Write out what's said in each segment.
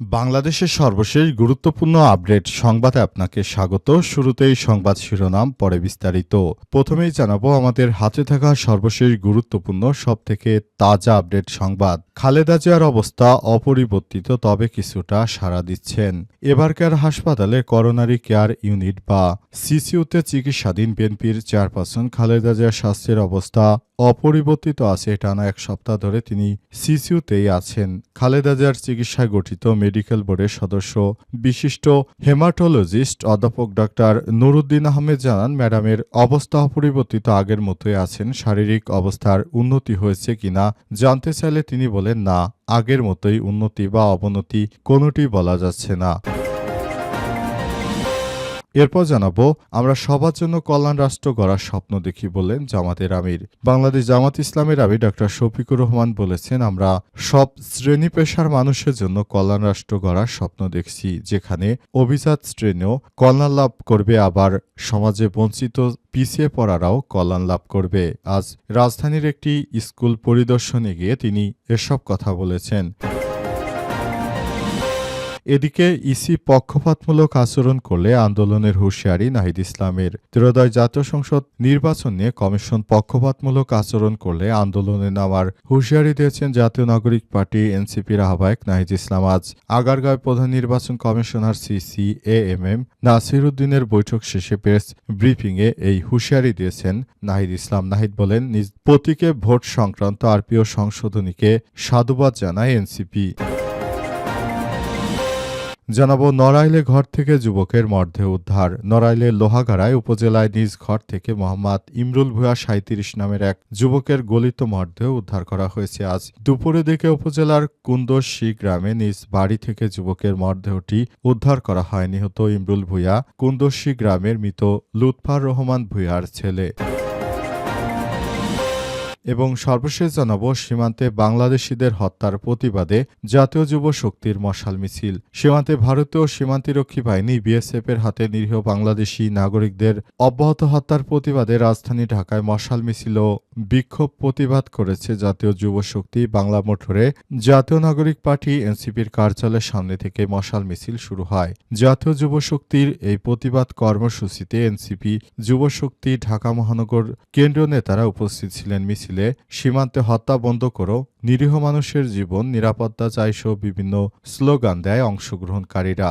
বাংলাদেশের সর্বশেষ গুরুত্বপূর্ণ আপডেট সংবাদে আপনাকে স্বাগত। শুরুতেই সংবাদ শিরোনাম, পরে বিস্তারিত। প্রথমেই জানাব, আমাদের হাতে থাকা সর্বশেষ গুরুত্বপূর্ণ, সবথেকে তাজা আপডেট সংবাদ। খালেদা জিয়ার অবস্থা অপরিবর্তিত, তবে কিছুটা সাড়া দিচ্ছেন। এবারকার হাসপাতালে করোনারি কেয়ার ইউনিট বা সিসিউতে চিকিৎসাধীন বিএনপির চেয়ারপারসন খালেদা জিয়ার স্বাস্থ্যের অবস্থা অপরিবর্তিত আছে, টানা এক সপ্তাহ ধরে তিনি সিসিউতেই আছেন। খালেদা জিয়ার চিকিৎসায় গঠিত মেডিকেল বোর্ডের সদস্য। বিশিষ্ট হেমাটোলজিস্ট অধ্যাপক ডাক্তার নুরুদ্দিন আহমেদ জানান, ম্যাডামের অবস্থা অপরিবর্তিত, আগের মতোই আছেন, শারীরিক অবস্থার উন্নতি হয়েছে কিনা জানতে চাইলে তিনি বলেন, না, আগের মতোই উন্নতি বা অবনতি কোনোটি বলা যাচ্ছে না। এরপর জানাব, আমরা সবার জন্য কল্যাণ রাষ্ট্র গড়ার স্বপ্ন দেখি বললেন জামাতের আমির। বাংলাদেশ জামাত ইসলামের আমির ডক্টর শফিকুর রহমান বলেছেন, আমরা সব শ্রেণি পেশার মানুষের জন্য কল্যাণ রাষ্ট্র গড়ার স্বপ্ন দেখছি, যেখানে অভিজাত শ্রেণীও কল্যাণ লাভ করবে, আবার সমাজে বঞ্চিত পিছিয়ে পড়ারাও কল্যাণ লাভ করবে। আজ রাজধানীর একটি স্কুল পরিদর্শনে গিয়ে তিনি এসব কথা বলেছেন। এদিকে ইসি পক্ষপাতমূলক আচরণ করলে আন্দোলনের হুঁশিয়ারি নাহিদ ইসলামের। ত্রয়োদয় জাতীয় সংসদ নির্বাচন নিয়ে কমিশন পক্ষপাতমূলক আচরণ করলে আন্দোলনে নামার হুঁশিয়ারি দিয়েছেন জাতীয় নাগরিক পার্টি এনসিপির আহ্বায়ক নাহিদ ইসলাম। আজ আগারগাঁয় প্রধান নির্বাচন commissioner CC A M M Nasir উদ্দিনের বৈঠক শেষে প্রেস ব্রিফিংয়ে এই হুঁশিয়ারি দিয়েছেন নাহিদ ইসলাম। নাহিদ বলেন, নিজ প্রতীকে ভোট সংক্রান্ত আরপিও সংশোধনীকে সাধুবাদ জানায় এনসিপি। জানাব নড়াইলে ঘর থেকে যুবকের মর্ধে উদ্ধার। নড়াইলের লোহাগাড়ায় উপজেলায় নিজ ঘর থেকে মোহাম্মদ ইমরুল ভুয়া সাঁত্রিশ নামের এক যুবকের গলিত মর্ধে উদ্ধার করা হয়েছে আজ। দুপুরে দিকে উপজেলার কুন্দশী গ্রামে নিজ বাড়ি থেকে যুবকের মরদেহটি উদ্ধার করা হয়। নিহত ইমরুল ভুয়া কুন্দশী গ্রামের মৃত লুৎফার রহমান ভুয়ার ছেলে। এবং সর্বশেষ জানাব সীমান্তে বাংলাদেশিদের হত্যার প্রতিবাদে জাতীয় যুব শক্তির মশাল মিছিল। সীমান্তে ভারতীয় সীমান্তিরক্ষী বাহিনী বিএসএফ এর হাতে নিরীহ বাংলাদেশি নাগরিকদের অব্যাহত হত্যার প্রতিবাদে রাজধানী ঢাকায় মশাল মিছিল ও বিক্ষোভ প্রতিবাদ করেছে জাতীয় যুব শক্তি বাংলা মোটরে জাতীয় নাগরিক পার্টি এনসিপির কার্যালয়ের সামনে থেকে মশাল মিছিল শুরু হয়। জাতীয় যুব শক্তির এই প্রতিবাদ কর্মসূচিতে এনসিপি যুব শক্তি ঢাকা মহানগর কেন্দ্রীয় নেতারা উপস্থিত ছিলেন মিছিলে। সীমান্তে হত্যা বন্ধ করো নিরীহ মানুষের জীবন নিরাপত্তা চাইসহ বিভিন্ন স্লোগান দেয় অংশগ্রহণকারীরা।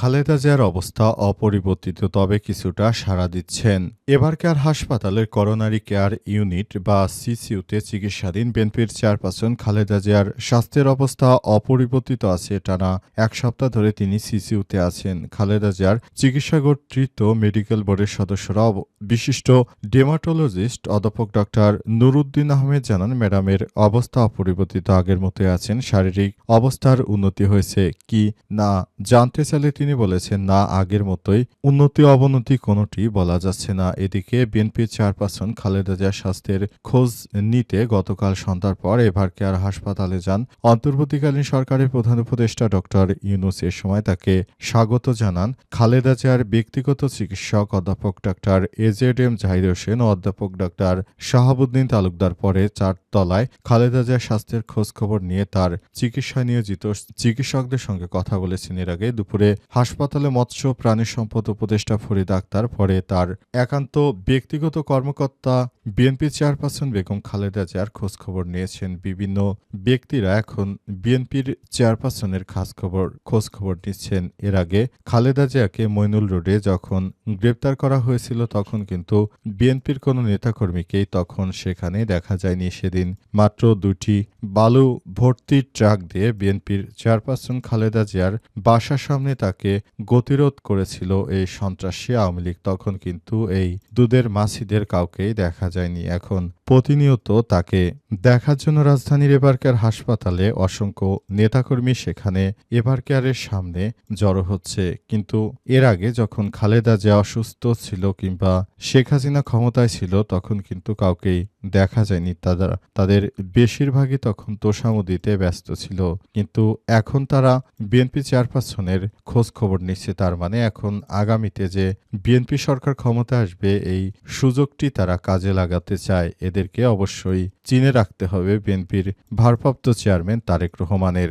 খালেদা জিয়ার অবস্থা অপরিবর্তিত, তবে কিছুটা সাড়া দিচ্ছেন। এবারকার হাসপাতালের করোনারি কেয়ার ইউনিট বা সিসিউতে চিকিৎসাধীন বিএনপির চেয়ারপারসন খালেদা জিয়ার স্বাস্থ্যের অবস্থা অপরিবর্তিত আছে টানা এক সপ্তাহ ধরে তিনি সিসিউতে আছেন। খালেদা জিয়ার চিকিৎসা কর্তৃত্ব, মেডিকেল বোর্ডের সদস্যরা বিশিষ্ট ডেমাটোলজিস্ট অধ্যাপক ডক্টর নুরুদ্দিন আহমেদ জানান, ম্যাডামের অবস্থা অপরিবর্তিত, আগের মতোই আছেন, শারীরিক অবস্থার উন্নতি হয়েছে। কি না জানতে চাইলে তিনি বলেছেন, না, আগের মতোই উন্নতি অবনতি কোনোটি বলা যাচ্ছে না। এদিকে বিএনপির চেয়ারপারসন খালেদা জিয়ার স্বাস্থ্যের খোঁজ নিতে গতকাল সন্ধ্যার পর এভার কেয়ার হাসপাতালে যান। অন্তর্বর্তীকালীন সরকারের প্রধান উপদেষ্টা ডক্টর ইউনুস এ সময় তাকে স্বাগত জানান। খালেদা জিয়ার ব্যক্তিগত চিকিৎসক অধ্যাপক doctor A Z M Zahir Hossain ও অধ্যাপক ডাক্তার শাহাবুদ্দিন তালুকদার পরে চারতলায় খালেদা জিয়ার স্বাস্থ্যের খোঁজ খবর নিয়ে তার চিকিৎসা নিয়োজিত চিকিৎসকদের সঙ্গে কথা বলেছেন। এর আগে দুপুরে হাসপাতালে মৎস্য প্রাণী সম্পদ উপদেষ্টা ফরিদ আক্তার, পরে তার একান্ত ব্যক্তিগত কর্মকর্তা বিএনপি চেয়ারপারসন বেগম খালেদা জিয়ার খোঁজখবর নিয়েছেন। বিভিন্ন ব্যক্তিরা এখন বিএনপির চেয়ারপারসনের খবর, খোঁজখবর নিচ্ছেন। এর আগে খালেদা জিয়াকে মইনুল রোডে যখন গ্রেপ্তার করা হয়েছিল, তখন কিন্তু বিএনপির কোনো নেতাকর্মীকেই তখন সেখানে দেখা যায়নি। সেদিন মাত্র দুটি বালু ভর্তি ট্রাক দিয়ে বিএনপির চেয়ারপারসন খালেদা জিয়ার বাসার সামনে তাকে গতিরোধ করেছিল এই সন্ত্রাসী আওয়ামী লীগ। তখন কিন্তু এই দুধের মাসিদের কাউকেই দেখা যায়নি। এখন প্রতিনিয়ত তাকে দেখার জন্য রাজধানীর এবারকার হাসপাতালে অসংখ্য নেতাকর্মী সেখানে এবার কেয়ারের সামনে জড়ো হচ্ছে। কিন্তু এর আগে যখন খালেদা জিয়া অসুস্থ ছিল কিংবা শেখ হাসিনা ক্ষমতায় ছিল, তখন কিন্তু কাউকেই দেখা যায়নি। তারা, তাদের বেশিরভাগই তখন তোষামদিতে ব্যস্ত ছিল। কিন্তু এখন তারা বিএনপি চেয়ারপারসনের খোঁজ খবর নিচ্ছে। তার মানে এখন আগামীতে যে বিএনপি সরকার ক্ষমতা আসবে, এই সুযোগটি তারা কাজে লাগাতে চায়। এদেরকে অবশ্যই চিনে রাখতে হবে বিএনপির ভারপ্রাপ্ত চেয়ারম্যান তারেক রহমানের।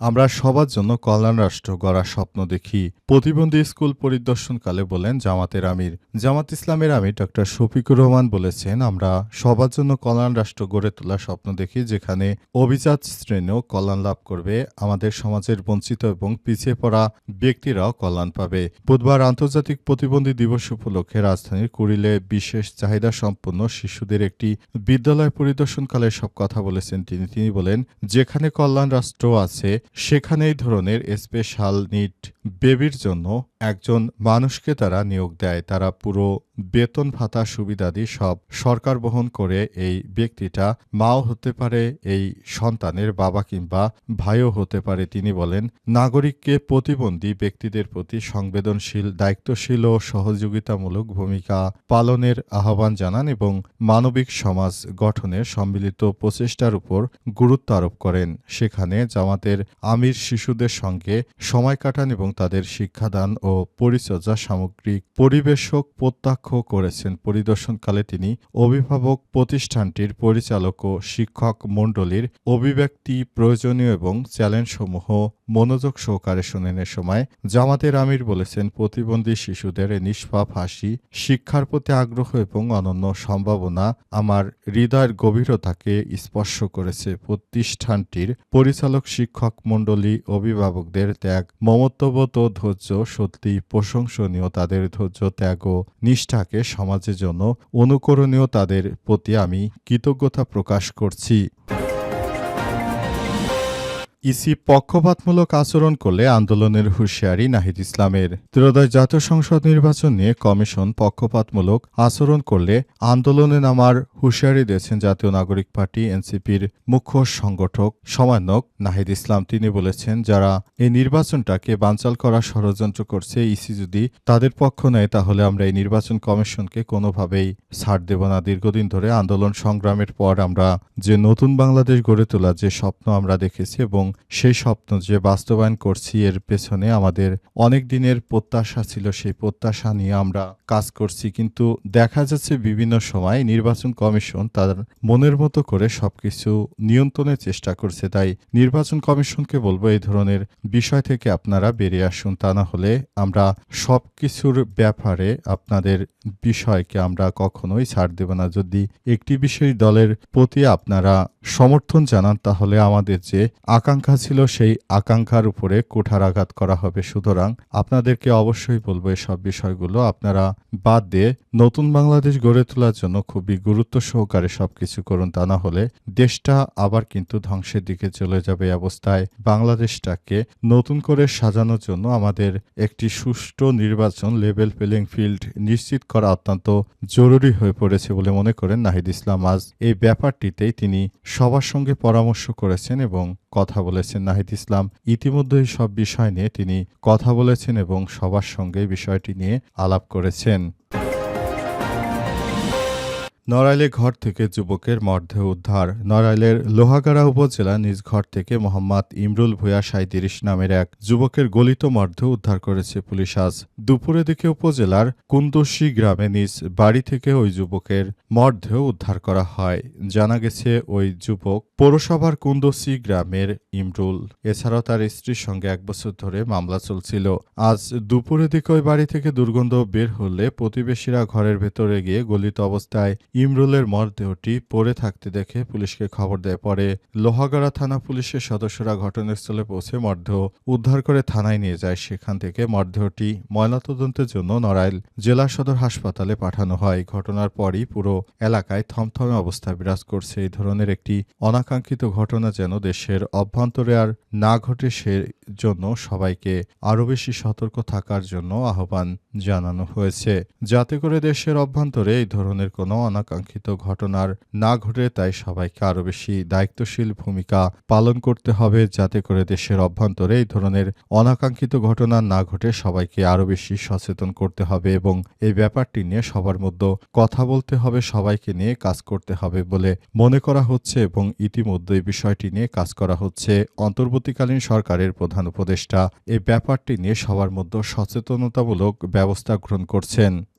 আমরা সবার জন্য কল্যাণ রাষ্ট্র গড়ার স্বপ্ন দেখি। প্রতিবন্ধী স্কুল পরিদর্শনকালে বলেন জামাতের আমির। জামাত ইসলামের আমির ডক্টর শফিকুর রহমান বলেছেন, আমরা সবার জন্য কল্যাণ রাষ্ট্র গড়ে তোলার স্বপ্ন দেখি, যেখানে অভিজাত শ্রেণীও কল্যাণ লাভ করবে, আমাদের সমাজের বঞ্চিত এবং পিছিয়ে পড়া ব্যক্তিরাও কল্যাণ পাবে। বুধবার আন্তর্জাতিক প্রতিবন্ধী দিবস উপলক্ষে রাজধানীর কুড়িলে বিশেষ চাহিদা সম্পন্ন শিশুদের একটি বিদ্যালয় পরিদর্শনকালে সব কথা বলেছেন তিনি। তিনি বলেন, যেখানে কল্যাণ রাষ্ট্র আছে সেখানে এই ধরনের স্পেশাল নিড বেবির জন্য একজন মানুষকে তারা নিয়োগ দেয়। তারা পুরো বেতন ভাতা সুবিধাদি সব সরকার বহন করে এই ব্যক্তিটা। মাও হতে পারে এই সন্তানের বাবা কিংবা ভাইও হতে পারে। তিনি বলেন, নাগরিককে প্রতিবন্ধী ব্যক্তিদের প্রতি সংবেদনশীল, দায়িত্বশীল ও সহযোগিতামূলক ভূমিকা পালনের আহ্বান জানান এবং মানবিক সমাজ গঠনের সম্মিলিত প্রচেষ্টার উপর গুরুত্ব আরোপ করেন। সেখানে জামাতের আমির শিশুদের সঙ্গে সময় কাটান এবং তাদের শিক্ষাদান ও পরিচর্যা সামগ্রিক পরিবেশক প্রত্যক্ষ করেছেন। পরিদর্শনকালে তিনি অভিভাবক প্রতিষ্ঠানটির পরিচালক ও শিক্ষক মণ্ডলীর অভিব্যক্তি প্রয়োজনীয় এবং চ্যালেঞ্জসমূহ মনোযোগ সহকারে শুনেন এ সময় জামাতের আমির বলেছেন, প্রতিবন্ধী শিশুদের নিষ্পাপ হাসি, শিক্ষার প্রতি আগ্রহ এবং অনন্য সম্ভাবনা আমার হৃদয়ের গভীরতাকে স্পর্শ করেছে। প্রতিষ্ঠানটির পরিচালক, শিক্ষক মণ্ডলী, অভিভাবকদের ত্যাগ, মমত্ববোধ ধৈর্য সত্যি প্রশংসনীয় তাদের ধৈর্য ত্যাগ ও নিষ্ঠাকে সমাজের জন্য অনুকরণীয় তাদের প্রতি আমি কৃতজ্ঞতা প্রকাশ করছি। ইসি পক্ষপাতমূলক আচরণ করলে আন্দোলনের হুঁশিয়ারি নাহিদ ইসলামের। ত্রয়োদশ জাতীয় সংসদ নির্বাচন নিয়ে কমিশন পক্ষপাতমূলক আচরণ করলে আন্দোলনে নামার হুঁশিয়ারি দিয়েছেন জাতীয় নাগরিক পার্টি এনসিপির মুখ্য সংগঠক সমন্বয়ক নাহিদ ইসলাম। তিনি বলেছেন, যারা এই নির্বাচনটাকে বানচাল করার ষড়যন্ত্র করছে, ইসি যদি তাদের পক্ষ নেয়, তাহলে আমরা এই নির্বাচন কমিশনকে কোনোভাবেই ছাড় দেব না। দীর্ঘদিন ধরে আন্দোলন সংগ্রামের পর আমরা যে নতুন বাংলাদেশ গড়ে তোলার যে স্বপ্ন আমরা দেখেছি এবং সেই স্বপ্ন যে বাস্তবায়ন করছি এর পেছনে আমাদের অনেক দিনের প্রত্যাশা ছিল, সেই প্রত্যাশা নিয়ে আমরা কাজ করছি। কিন্তু দেখা যাচ্ছে বিভিন্ন সময় নির্বাচন কমিশন তার মনের মতো করে সবকিছু নিয়ন্ত্রণের চেষ্টা করছে। তাই নির্বাচন কমিশনকে বলব, এই ধরনের বিষয় থেকে আপনারা বেরিয়ে আসুন। তা না হলে আমরা সব কিছুর ব্যাপারে আপনাদের বিষয়কে আমরা কখনোই ছাড় দেব না। যদি একটি বিষয় দলের প্রতি আপনারা সমর্থন জানান, তাহলে আমাদের যে আকাঙ্ক্ষা ছিল, সেই আকাঙ্ক্ষার উপরে কুঠারাঘাত করা হবে। সুতরাং আপনাদেরকে অবশ্যই বলব এসব বিষয়গুলো। আপনারা বাদ দিয়ে নতুন বাংলাদেশ গড়ে তোলার জন্য খুবই গুরুত্ব সহকারে সবকিছু করুন, তা না হলে দেশটা আবার কিন্তু ধ্বংসের দিকে চলে যাবে অবস্থায়। বাংলাদেশটাকে নতুন করে সাজানোর জন্য আমাদের একটি সুষ্ঠু নির্বাচন লেভেল প্লেইং ফিল্ড নিশ্চিত করা অত্যন্ত জরুরি হয়ে পড়েছে বলে মনে করেন নাহিদ ইসলাম। আজ এই ব্যাপারটিতেই তিনি সবার সঙ্গে পরামর্শ করেছেন এবং কথা বলেছেন নাহিদ ইসলাম। ইতিমধ্যেই সব বিষয় নিয়ে তিনি কথা বলেছেন এবং সবার সঙ্গে বিষয়টি নিয়ে আলাপ করেছেন। নড়াইলে ঘর থেকে যুবকের মরদেহ উদ্ধার। নড়াইলের লোহাগাড়া উপজেলা নিজ ঘর থেকে মোহাম্মদ ইমরুল ভূয়া সাঁইত্রিশ নামের এক যুবকের গলিত মরদেহ উদ্ধার করেছে পুলিশ আজ। দুপুরের দিকে উপজেলার কুন্দসি গ্রামে নিজ বাড়ি থেকে ওই যুবকের মরদেহ উদ্ধার করা হয়। জানা গেছে, ওই যুবক পৌরসভার কুন্দসি গ্রামের ইমরুল। এছাড়াও তার স্ত্রীর সঙ্গে এক বছর ধরে মামলা চলছিল। আজ দুপুরের দিকে ওই বাড়ি থেকে দুর্গন্ধ বের হলে প্রতিবেশীরা ঘরের ভেতরে গিয়ে গলিত অবস্থায় ইমরুলের মরদেহটি পড়ে থাকতে দেখে পুলিশকে খবর দেয়। পরে লোহাগাড়া থানা পুলিশের সদস্যরা ঘটনাস্থলে পৌঁছে মরদেহ উদ্ধার করে থানায় নিয়ে যায়। সেখান থেকে মরদেহটি ময়নাতদন্তের জন্য নড়াইল জেলা সদর হাসপাতালে পাঠানো হয়। ঘটনার পরই পুরো এলাকায় থমথমে অবস্থা বিরাজ করছে। এই ধরনের একটি অনাকাঙ্ক্ষিত ঘটনা যেন দেশের অভ্যন্তরে আর না ঘটে সে জন্য সবাইকে আরও বেশি সতর্ক থাকার জন্য আহ্বান জানানো হয়েছে। যাতে করে দেশের অভ্যন্তরে এই ধরনের কোনো অনাকাঙ্ক্ষিত ঘটনার না ঘটে, তাই সবাইকে আরও বেশি দায়িত্বশীল ভূমিকা পালন করতে হবে যাতে করে দেশের অভ্যন্তরে এই ধরনের অনাকাঙ্ক্ষিত ঘটনা না ঘটে। সবাইকে আরও বেশি সচেতন করতে হবে এবং এই ব্যাপারটি নিয়ে সবার মধ্যে কথা বলতে হবে, সবাইকে নিয়ে কাজ করতে হবে বলে মনে করা হচ্ছে এবং ইতিমধ্যে এই বিষয়টি নিয়ে কাজ করা হচ্ছে। অন্তর্বর্তীকালীন সরকারের প্রধান উপদেষ্টা এই ব্যাপারটি নিয়ে সবার মধ্যে সচেতনতামূলক ব্যবস্থা গ্রহণ করছেন।